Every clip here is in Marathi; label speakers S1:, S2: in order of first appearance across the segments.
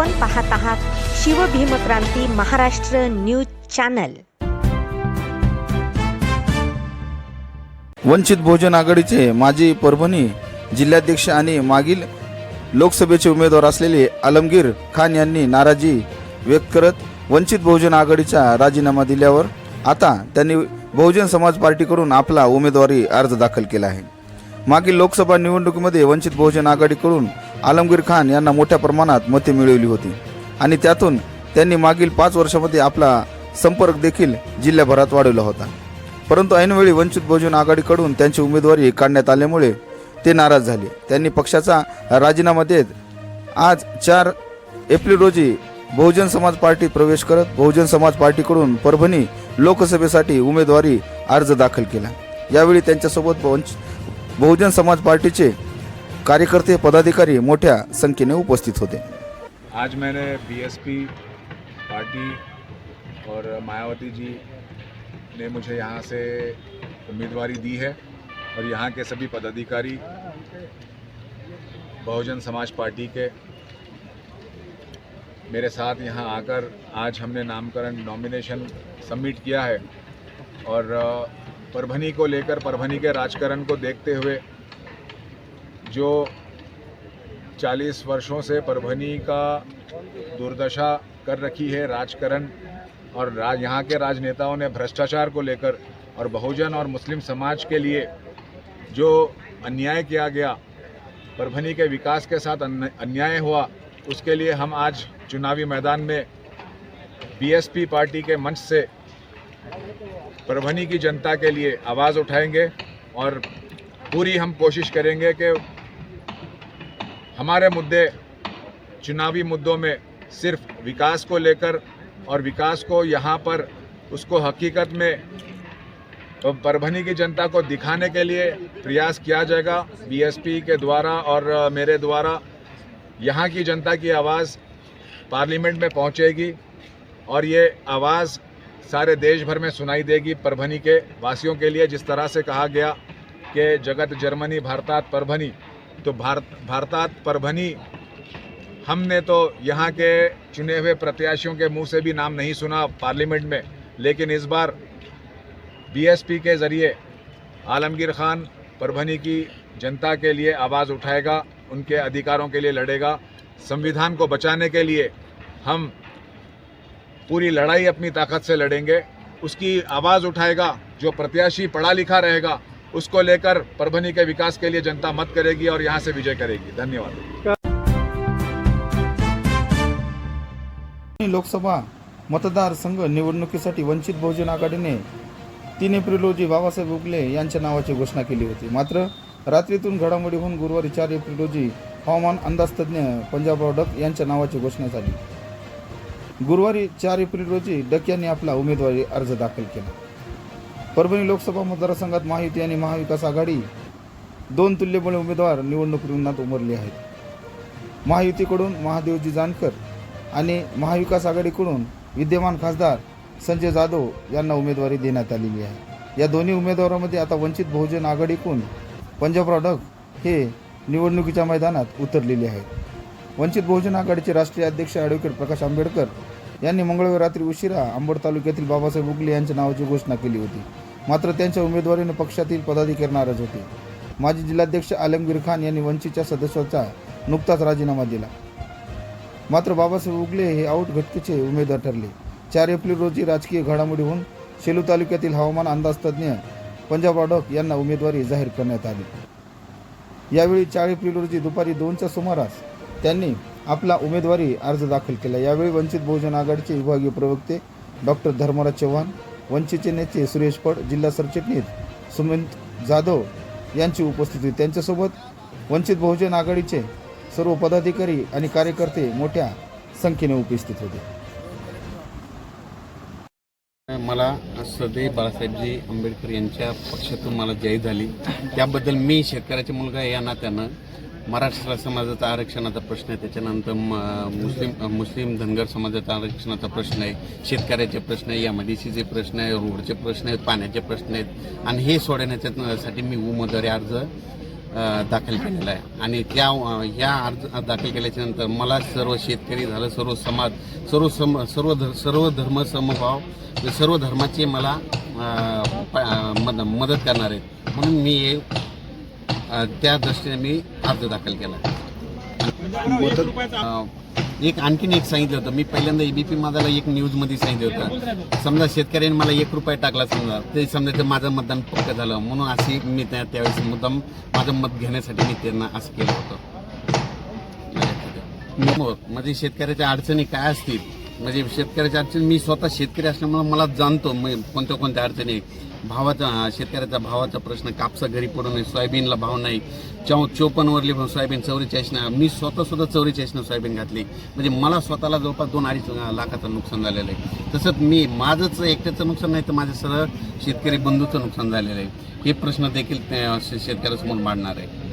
S1: आपण पाहत आहात शिवभीमक्रांती महाराष्ट्र न्यूज चॅनल.
S2: वंचित बहुजन आघाडीचे माजी परभणी जिल्हाध्यक्ष आणि मागील लोकसभेचे उमेदवार असलेले आलमगीर खान यांनी नाराजी व्यक्त करत वंचित बहुजन आघाडीचा राजीनामा दिल्यावर आता त्यांनी बहुजन समाज पार्टीकडून आपला उमेदवारी अर्ज दाखल केला आहे. मागील लोकसभा निवडणुकीमध्ये वंचित बहुजन आघाडीकडून आलमगीर खान यांना मोठ्या प्रमाणात मते मिळवली होती. आणि त्यातून त्यांनी मागील पाच वर्षामध्ये आपला संपर्क देखील जिल्ह्याभरात वाढवला होता. परंतु ऐनवेळी वंचित बहुजन आघाडीकडून त्यांची उमेदवारी काढण्यात आल्यामुळे ते नाराज झाले. त्यांनी पक्षाचा राजीनामा देत आज चार एप्रिल रोजी बहुजन समाज पार्टीत प्रवेश करत बहुजन समाज पार्टीकडून परभणी लोकसभेसाठी उमेदवारी अर्ज दाखल केला. यावेळी त्यांच्यासोबत वंच- बहुजन समाज पार्टीचे कार्यकर्ते पदाधिकारी मोठ्या संख्येने उपस्थित होते.
S3: आज मैंने बीएसपी पार्टी और मायावती जी ने मुझे यहाँ से उम्मीदवारी दी है और यहाँ के सभी पदाधिकारी, बहुजन समाज पार्टी के, मेरे साथ यहाँ आकर आज हमने नामकरण नॉमिनेशन सबमिट किया है और, परभनी को लेकर, परभनी के राजकरण को देखते हुए जो 40 वर्षों से परभनी का दुर्दशा कर रखी है राजकरण और राज यहाँ के राजनेताओं ने भ्रष्टाचार को लेकर और बहुजन और मुस्लिम समाज के लिए जो अन्याय किया गया, परभनी के विकास के साथ अन्याय हुआ, उसके लिए हम आज चुनावी मैदान में बीएसपी पार्टी के मंच से परभनी की जनता के लिए आवाज़ उठाएँगे और पूरी हम कोशिश करेंगे कि हमारे मुद्दे चुनावी मुद्दों में सिर्फ़ विकास को लेकर और विकास को यहाँ पर उसको हकीकत में परभनी की जनता को दिखाने के लिए प्रयास किया जाएगा। बीएसपी के द्वारा और मेरे द्वारा यहाँ की जनता की आवाज़ पार्लियामेंट में पहुँचेगी और ये आवाज़ सारे देश भर में सुनाई देगी परभनी के वासियों के लिए, जिस तरह से कहा गया कि जगत जर्मनी भारतात परभनी तो भारत, भारतात परभनी हमने तो यहाँ के चुने हुए प्रत्याशियों के मुँह से भी नाम नहीं सुना पार्लियामेंट में, लेकिन इस बार बीएसपी के ज़रिए आलमगीर खान परभनी की जनता के लिए आवाज़ उठाएगा, उनके अधिकारों के लिए लड़ेगा, संविधान को बचाने के लिए हम पूरी लड़ाई अपनी ताकत से लड़ेंगे, उसकी आवाज़ उठाएगा, जो प्रत्याशी पढ़ा लिखा रहेगा उसको लेकर परभनी के विकास के लिए जनता मत करेगी और यहाँ से विजय करेगी। धन्यवाद।
S2: लोकसभा मतदारसंघ निवडणुकीसाठी वंचित बहुजन आघाडीने तीन एप्रिल रोजी बाबासाहेब उगले यांच्या नावाची घोषणा केली होती. मात्र रात्रीतून घडामोडी होऊन गुरुवारी चार एप्रिल रोजी हवामान अंदाजतज्ञ पंजाबराव डक यांच्या नावाची घोषणा झाली. गुरुवारी चार एप्रिल रोजी डक यांनी आपला उमेदवारी अर्ज दाखल केला. परभणी लोकसभा मतदारसंघात महायुती आणि महाविकास आघाडी दोन तुल्यबळ उमेदवार निवडणूक रिंगणात उमरले आहेत. महायुतीकडून महादेवजी जानकर आणि महाविकास आघाडीकडून विद्यमान खासदार संजय जाधव यांना उमेदवारी देण्यात आलेली आहे. या दोन्ही उमेदवारांमध्ये आता वंचित बहुजन आघाडीकडून पंजाबराव डग हे निवडणुकीच्या मैदानात उतरलेले आहेत. वंचित बहुजन आघाडीचे राष्ट्रीय अध्यक्ष ॲडव्होकेट प्रकाश आंबेडकर यांनी मंगळवारी रात्री उशिरा आंबड तालुक्यातील बाबासाहेब उगले यांच्या नावाची घोषणा केली होती. मात्र त्यांच्या उमेदवारीने पक्षातील पदाधिकारी नाराज होते. माजी जिल्हाध्यक्ष आलमगीर खान यांनी वंचितच्या सदस्याचा नुकताच राजीनामा दिला. मात्र बाबासाहेब उगले हे आऊट घटकेचे उमेदवार ठरले. चार एप्रिल रोजी राजकीय घडामोडीहून सेलू तालुक्यातील हवामान अंदाजतज्ञ पंजाब डक यांना उमेदवारी जाहीर करण्यात आली. यावेळी चार एप्रिल रोजी दुपारी दोनच्या सुमारास त्यांनी आपला उमेदवारी अर्ज दाखल केला. यावेळी वंचित बहुजन आघाडीचे विभागीय प्रवक्ते डॉक्टर धर्मराज चव्हाण वंचितचे नेते सुरेश पड जिल्हा सरचिटणीस सुमंत जाधव यांची उपस्थिती होती. त्यांच्यासोबत वंचित बहुजन आघाडीचे सर्व पदाधिकारी आणि कार्यकर्ते मोठ्या संख्येने उपस्थित होते.
S4: मला सदैव बाळासाहेबजी आंबेडकर यांच्या पक्षातून मला जय झाली. त्याबद्दल मी शेतकऱ्याचा मुलगा या नात्यानं. मराठा समाजाचा आरक्षणाचा प्रश्न आहे. त्याच्यानंतर म- मुस्लिम मुस्लिम धनगर समाजाचा आरक्षणाचा प्रश्न आहे. शेतकऱ्याचे प्रश्न आहे या प्रश्न आहे रोडचे प्रश्न आहेत पाण्याचे प्रश्न आहेत. आणि हे सोडवण्यासाठी मी उमेदवारी अर्ज दाखल केलेला आहे. आणि त्या या ह्या अर्ज दाखल केल्याच्यानंतर मला सर्व शेतकरी झालं सर्व समाज सर्व सम सर्व धर सर्व धर्म समभाव सर्व धर्माचे मला प- मद मदत करणार आहेत. म्हणून मी त्या दृष्टीने मी अर्ज दाखल केला. एक आणखीन एक सांगितलं होतं. मी पहिल्यांदा एबीपी माझाला एक न्यूजमध्ये सांगितलं होतं. समजा शेतकऱ्यांनी मला एक रुपया टाकला समजा ते समजा ते माझं मतदान पक्क झालं म्हणून अशी मी त्या त्यावेळेस मुद्दाम माझं मत घेण्यासाठी मी त्यांना असं केलं होतं. म्हणजे शेतकऱ्याच्या अडचणी काय असतील? म्हणजे शेतकऱ्याच्या अडचणी मी स्वतः शेतकरी असल्यामुळे मला जाणतो मग कोणत्या कोणत्या अडचणी आहेत. भावाचा शेतकऱ्याचा भावाचा प्रश्न कापसा घरी पडू नये सोयाबीनला भाव नाही. चौ चोपन्नवरली सोयाबीन चौवेचाळीसनं मी स्वतः सुद्धा चौवेचाळीसनं सोयाबीन घातली. म्हणजे मला स्वतःला जवळपास दोन अडीच लाखाचं नुकसान झालेलं आहे. तसंच मी माझंच एकट्याचं नुकसान नाही तर माझं सरळ शेतकरी बंधूचं नुकसान झालेलं आहे. हे प्रश्न देखील त्या शेतकऱ्यासमोर मांडणार आहे.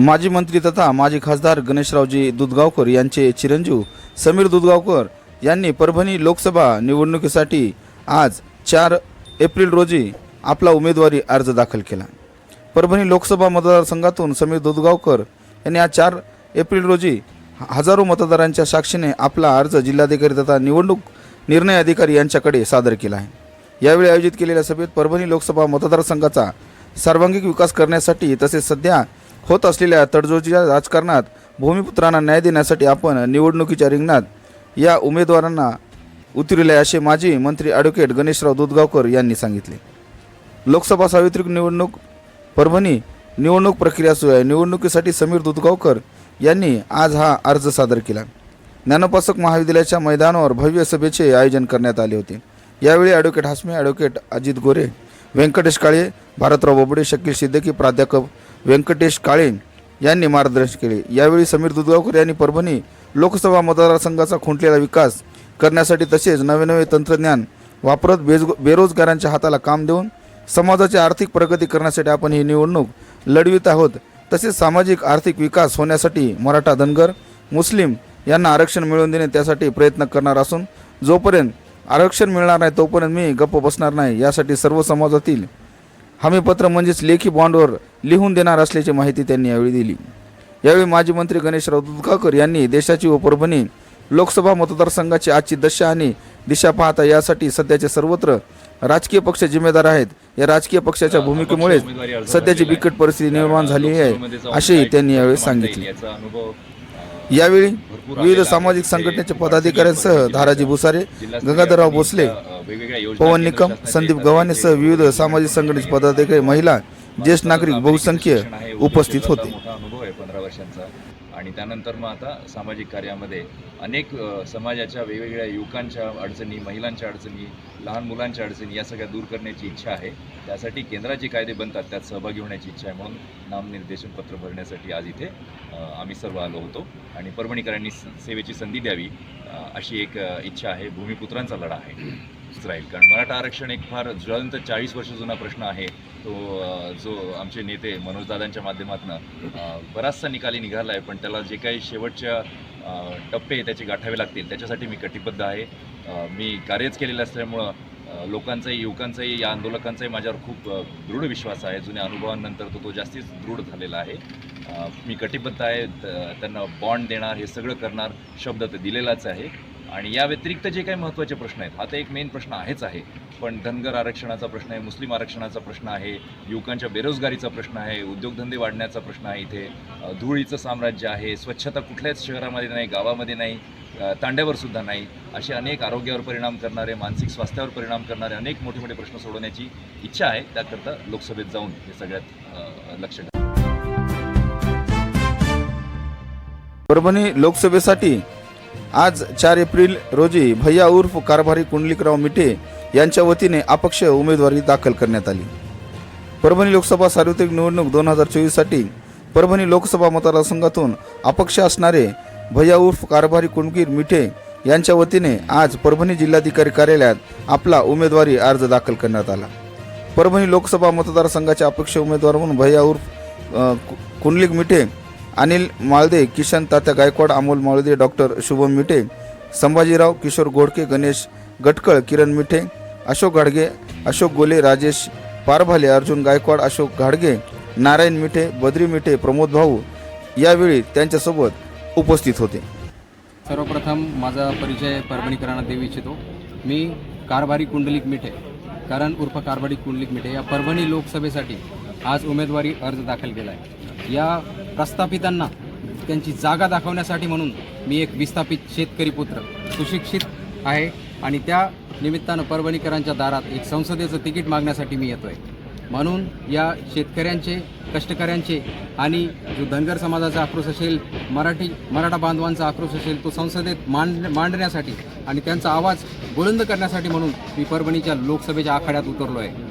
S2: माजी मंत्री तथा माजी खासदार गणेशरावजी दुधगावकर यांचे चिरंजीव समीर दुधगावकर यांनी परभणी लोकसभा निवडणुकीसाठी आज चार एप्रिल रोजी आपला उमेदवारी अर्ज दाखल केला. परभणी लोकसभा मतदारसंघातून समीर दुधगावकर यांनी आज चार एप्रिल रोजी हजारो मतदारांच्या साक्षीने आपला अर्ज जिल्हाधिकारी तथा निवडणूक निर्णय अधिकारी यांच्याकडे सादर केला आहे. यावेळी आयोजित केलेल्या सभेत परभणी लोकसभा मतदारसंघाचा सर्वांगीण विकास करण्यासाठी तसेच सध्या होत असलेल्या तडजोडीच्या राजकारणात भूमिपुत्रांना न्याय देण्यासाठी आपण निवडणुकीच्या रिंगणात या उमेदवारांना उतरले असे माजी मंत्री ॲडव्होकेट गणेशराव दुधगावकर यांनी सांगितले. लोकसभा सार्वत्रिक निवडणूक परभणी निवडणूक प्रक्रिया सुरू आहे. निवडणुकीसाठी समीर दुधगावकर यांनी आज हा अर्ज सादर केला. ज्ञानोपासक महाविद्यालयाच्या मैदानावर भव्य सभेचे आयोजन करण्यात आले होते. यावेळी ॲडव्होकेट हासमे ॲडव्होकेट अजित गोरे व्यंकटेश काळे भारतराव बोबडे शकील सिद्दकी प्राध्यापक व्यंकटेश काळे यांनी मार्गदर्शन केले. यावेळी समीर दुधगावकर यांनी परभणी लोकसभा मतदारसंघाचा खुंटलेला विकास करण्यासाठी तसेच नवे नवे तंत्रज्ञान वापरत बेज बेरोजगारांच्या हाताला काम देऊन समाजाची आर्थिक प्रगती करण्यासाठी आपण ही निवडणूक लढवित आहोत. तसेच सामाजिक आर्थिक विकास होण्यासाठी मराठा धनगर मुस्लिम यांना आरक्षण मिळवून देणे त्यासाठी प्रयत्न करणार असून जोपर्यंत आरक्षण मिळणार नाही तोपर्यंत मी गप्प बसणार नाही. यासाठी सर्व समाजातील हमीपत्र म्हणजेच लेखी बॉन्डवर लिहून देणार असल्याची माहिती त्यांनी यावेळी दिली. यावेळी माजी मंत्री गणेशराव दुधकाकर यांनी देशाची व परभणी लोकसभा मतदारसंघाची आजची दशा आणि दिशा पाहता यासाठी सध्याचे सर्वत्र राजकीय पक्ष जिम्मेदार आहेत. या राजकीय पक्षाच्या भूमिकेमुळेच सध्याची बिकट परिस्थिती निर्माण झाली आहे असेही त्यांनी यावेळी सांगितले. यावेळी विविध सामाजिक संघटनेचे पदाधिकाऱ्यांसह धाराजी भुसारे गंगाधरराव भोसले पवन निकम संदीप गव्हाणेसह विविध सामाजिक संघटनेचे पदाधिकारी महिला ज्येष्ठ नागरिक बहुसंख्य उपस्थित होते.
S5: मोठा अनुभव आहे पंधरा वर्षांचा. आणि त्यानंतर मग आता सामाजिक कार्यामध्ये अनेक समाजाच्या वेगवेगळ्या युवकांच्या अडचणी महिलांच्या अडचणी लहान मुलांच्या अडचणी या सगळ्या दूर करण्याची इच्छा आहे. त्यासाठी केंद्राचे कायदे बनतात त्यात सहभागी होण्याची इच्छा आहे म्हणून नामनिर्देशन पत्र भरण्यासाठी आज इथे आम्ही सर्व आलो होतो. आणि परभणीकरांनी सेवेची संधी द्यावी अशी एक इच्छा आहे. भूमिपुत्रांचा लढा आहे राहील कारण मराठा आरक्षण एक फार ज्वलंत चाळीस वर्ष जुना प्रश्न आहे. तो जो आमचे नेते मनोजदादांच्या माध्यमातून बराचसा निकाली निघाला आहे. पण त्याला जे काही शेवटच्या टप्पे त्याचे गाठावे लागतील त्याच्यासाठी मी कटिबद्ध आहे. मी कार्यच केलेलं असल्यामुळं लोकांचाही युवकांचाही या आंदोलकांचाही माझ्यावर खूप दृढ विश्वास आहे. जुन्या अनुभवांनंतर तो तो जास्तीच दृढ झालेला आहे. मी कटिबद्ध आहे. त- त्यांना बॉन्ड देणार हे सगळं करणार शब्द तर दिलेलाच आहे. आणि या व्यतिरिक्त जे काही महत्त्वाचे प्रश्न आहेत हा तर एक मेन प्रश्न आहेच आहे. पण धनगर आरक्षणाचा प्रश्न आहे मुस्लिम आरक्षणाचा प्रश्न आहे युवकांच्या बेरोजगारीचा प्रश्न आहे उद्योगधंदे वाढण्याचा प्रश्न आहे इथे. धुळीचं साम्राज्य आहे स्वच्छता कुठल्याच शहरामध्ये नाही गावामध्ये नाही. तांड्यावर सुद्धा नाही. असे अनेक आरोग्यावर परिणाम करणारे मानसिक स्वास्थ्यावर परिणाम करणारे अनेक मोठे मोठे प्रश्न सोडवण्याची इच्छा आहे. त्याकरता लोकसभेत जाऊन हे सगळ्यात लक्ष घाल-
S2: परभणी लोकसभेसाठी आज चार एप्रिल रोजी भैया उर्फ कारभारी कुंडलिकराव मिठे यांच्या वतीने अपक्ष उमेदवारी दाखल करण्यात आली. परभणी लोकसभा सार्वत्रिक निवडणूक दोन हजार चोवीससाठी परभणी लोकसभा मतदारसंघातून अपक्ष असणारे भैया उर्फ कारभारी कुणगीर मिठे यांच्या वतीने आज परभणी जिल्हाधिकारी कार्यालयात आपला उमेदवारी अर्ज दाखल करण्यात आला. परभणी लोकसभा मतदारसंघाचे अपक्ष उमेदवार म्हणून भैया उर्फ कु- कुंडलिक मिठे अनिल माळदे किशन तात्या गायकवाड अमोल माळदे डॉक्टर शुभम मिठे संभाजीराव किशोर गोडके गणेश गटकळ किरण मिठे अशोक घाडगे अशोक गोले राजेश पारभाले अर्जुन गायकवाड अशोक घाडगे नारायण मिठे बद्री मिठे प्रमोद भाऊ यावेळी त्यांच्यासोबत उपस्थित होते.
S6: सर्वप्रथम माझा परिचय परभणीकरांना देऊ इच्छितो. मी कारभारी कुंडलिक मिठे करण उर्फ कारभारी कुंडलिक मिठे या परभणी लोकसभेसाठी आज उमेदवारी अर्ज दाखल केला आहे या प्रस्थापितांना त्यांची जागा दाखवण्यासाठी म्हणून मी एक विस्थापित शेतकरी पुत्र सुशिक्षित आहे आणि त्या निमित्तानं परभणीकरांच्या दारात एक संसदेचं तिकीट मागण्यासाठी मी येतो आहे म्हणून या शेतकऱ्यांचे कष्टकऱ्यांचे आणि जो धनगर समाजाचा आक्रोश असेल मराठी मराठा बांधवांचा आक्रोश असेल तो संसदेत मांड मांडण्यासाठी आणि त्यांचा आवाज बुलंद करण्यासाठी म्हणून मी परभणीच्या लोकसभेच्या आखाड्यात उतरलो आहे